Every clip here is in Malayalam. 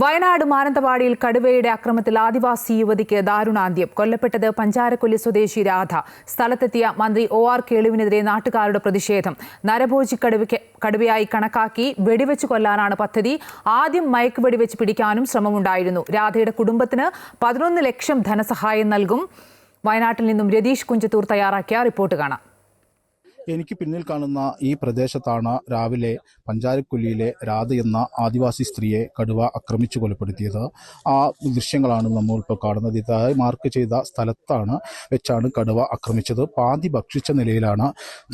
വയനാട് മാനന്തവാടിയിൽ കടുവയുടെ അക്രമത്തിൽ ആദിവാസി യുവതിക്ക് ദാരുണാന്ത്യം. കൊല്ലപ്പെട്ടത് പഞ്ചാരക്കൊല്ലി സ്വദേശി രാധ. സ്ഥലത്തെത്തിയ മന്ത്രി ഒ ആർ കേളുവിനെതിരെ നാട്ടുകാരുടെ പ്രതിഷേധം. നരഭോജി കടുവയ്ക്ക് കടുവയായി കണക്കാക്കി വെടിവെച്ച് കൊല്ലാനാണ് പദ്ധതി. ആദ്യം മയക്ക് വെടിവെച്ച് പിടിക്കാനും ശ്രമമുണ്ടായിരുന്നു. രാധയുടെ കുടുംബത്തിന് പതിനൊന്ന് ലക്ഷം ധനസഹായം നൽകും. വയനാട്ടിൽ നിന്നും രതീഷ് കുഞ്ചത്തൂർ തയ്യാറാക്കിയ റിപ്പോർട്ട് കാണാം. എനിക്ക് പിന്നിൽ കാണുന്ന ഈ പ്രദേശത്താണ് രാവിലെ പഞ്ചാരക്കുലിയിലെ രാധ എന്ന ആദിവാസി സ്ത്രീയെ കടുവ ആക്രമിച്ചു കൊലപ്പെടുത്തിയത്. ആ ദൃശ്യങ്ങളാണ് നമ്മൾ ഇപ്പോൾ കാണുന്നത്. ഇതായി മാർക്ക് ചെയ്ത സ്ഥലത്താണ് വെച്ചാണ് കടുവ ആക്രമിച്ചത്. പാതി ഭക്ഷിച്ച നിലയിലാണ്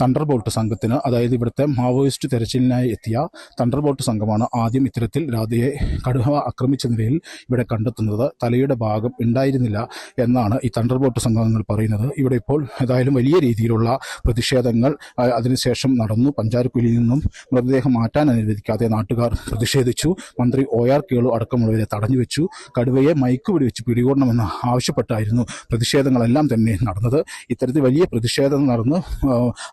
തണ്ടർ ബോൾട്ട് സംഘത്തിന് അതായത് ഇവിടുത്തെ മാവോയിസ്റ്റ് തെരച്ചിലിനായി എത്തിയ തണ്ടർ ബോൾട്ട് സംഘമാണ് ആദ്യം ഇത്തരത്തിൽ രാധയെ കടുവ ആക്രമിച്ച നിലയിൽ ഇവിടെ കണ്ടെത്തുന്നത്. തലയുടെ ഭാഗം ഉണ്ടായിരുന്നില്ല എന്നാണ് ഈ തണ്ടർ ബോൾട്ട് സംഘങ്ങൾ പറയുന്നത്. ഇവിടെ ഇപ്പോൾ ഏതായാലും വലിയ രീതിയിലുള്ള പ്രതിഷേധങ്ങൾ അതിനുശേഷം നടന്നു. പഞ്ചാരക്കുലിയിൽ നിന്നും മൃതദേഹം മാറ്റാൻ അനുവദിക്കാതെ നാട്ടുകാർ പ്രതിഷേധിച്ചു. മന്ത്രി ഒ ആർ കേളു അടക്കമുള്ളവരെ തടഞ്ഞു വെച്ചു. കടുവയെ മയക്കുപിടി വെച്ച് പിടികൂടണമെന്ന് ആവശ്യപ്പെട്ടായിരുന്നു പ്രതിഷേധങ്ങളെല്ലാം തന്നെ നടന്നത്. ഇത്തരത്തിൽ വലിയ പ്രതിഷേധം നടന്ന്.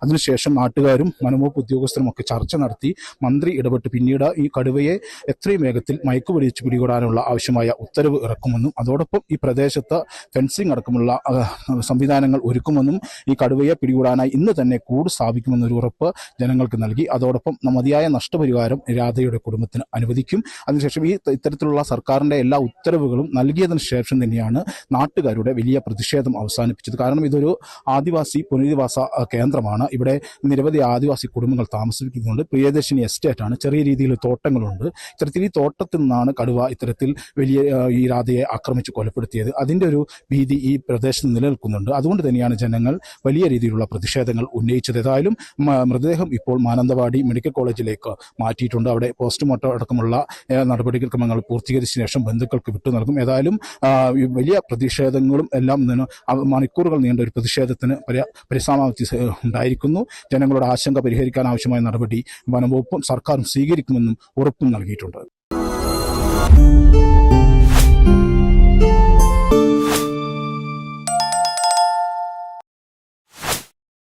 അതിനുശേഷം നാട്ടുകാരും വനംവകുപ്പ് ഉദ്യോഗസ്ഥരും ഒക്കെ ചർച്ച നടത്തി. മന്ത്രി ഇടപെട്ട് പിന്നീട് ഈ കടുവയെ എത്രയും വേഗത്തിൽ മയക്കുപിടി വെച്ച് പിടികൂടാനുള്ള ആവശ്യമായ ഉത്തരവ് ഇറക്കുമെന്നും അതോടൊപ്പം ഈ പ്രദേശത്ത് ഫെൻസിംഗ് അടക്കമുള്ള സംവിധാനങ്ങൾ ഒരുക്കുമെന്നും ഈ കടുവയെ പിടികൂടാനായി ഇന്ന് തന്നെ കൂട് സ്ഥാപിക്കുമെന്നൊരു ഉറപ്പ് ജനങ്ങൾക്ക് നൽകി. അതോടൊപ്പം മതിയായ നഷ്ടപരിഹാരം രാധയുടെ കുടുംബത്തിന് അനുവദിക്കും. അതിനുശേഷം ഈ ഇത്തരത്തിലുള്ള സർക്കാരിന്റെ എല്ലാ ഉത്തരവുകളും നൽകിയതിനു ശേഷം തന്നെയാണ് നാട്ടുകാരുടെ വലിയ പ്രതിഷേധം അവസാനിപ്പിച്ചത്. കാരണം ഇതൊരു ആദിവാസി പുനരധിവാസ കേന്ദ്രമാണ്. ഇവിടെ നിരവധി ആദിവാസി കുടുംബങ്ങൾ താമസിക്കുന്നുണ്ട് പ്രിയദർശിനി എസ്റ്റേറ്റ് ആണ്. ചെറിയ രീതിയിൽ തോട്ടങ്ങളുണ്ട്. ഇത്തരത്തിൽ ഈ തോട്ടത്തിൽ നിന്നാണ് കടുവ ഇത്തരത്തിൽ വലിയ ഈ രാധയെ ആക്രമിച്ച് കൊലപ്പെടുത്തിയത്. അതിന്റെ ഒരു ഭീതി ഈ പ്രദേശത്ത് നിലനിൽക്കുന്നുണ്ട്. അതുകൊണ്ട് തന്നെയാണ് ജനങ്ങൾ വലിയ രീതിയിലുള്ള പ്രതിഷേധങ്ങൾ ഉന്നയിച്ചത്. ഏതായാലും മൃതദേഹം ഇപ്പോൾ മാനന്തവാടി മെഡിക്കൽ കോളേജിലേക്ക് മാറ്റിയിട്ടുണ്ട്. അവിടെ പോസ്റ്റ്മോർട്ടം അടക്കമുള്ള നടപടിക്രമങ്ങൾ പൂർത്തീകരിച്ച ശേഷം ബന്ധുക്കൾക്ക് വിട്ടു നൽകും. ഏതായാലും വലിയ പ്രതിഷേധങ്ങളും എല്ലാം മണിക്കൂറുകൾ നീണ്ട ഒരു പ്രതിഷേധത്തിന് പരിസമാപ്തി ഉണ്ടായിരിക്കുന്നു. ജനങ്ങളുടെ ആശങ്ക പരിഹരിക്കാൻ ആവശ്യമായ നടപടി വനംവകുപ്പും സർക്കാരും സ്വീകരിക്കുമെന്നും ഉറപ്പും നൽകിയിട്ടുണ്ട്.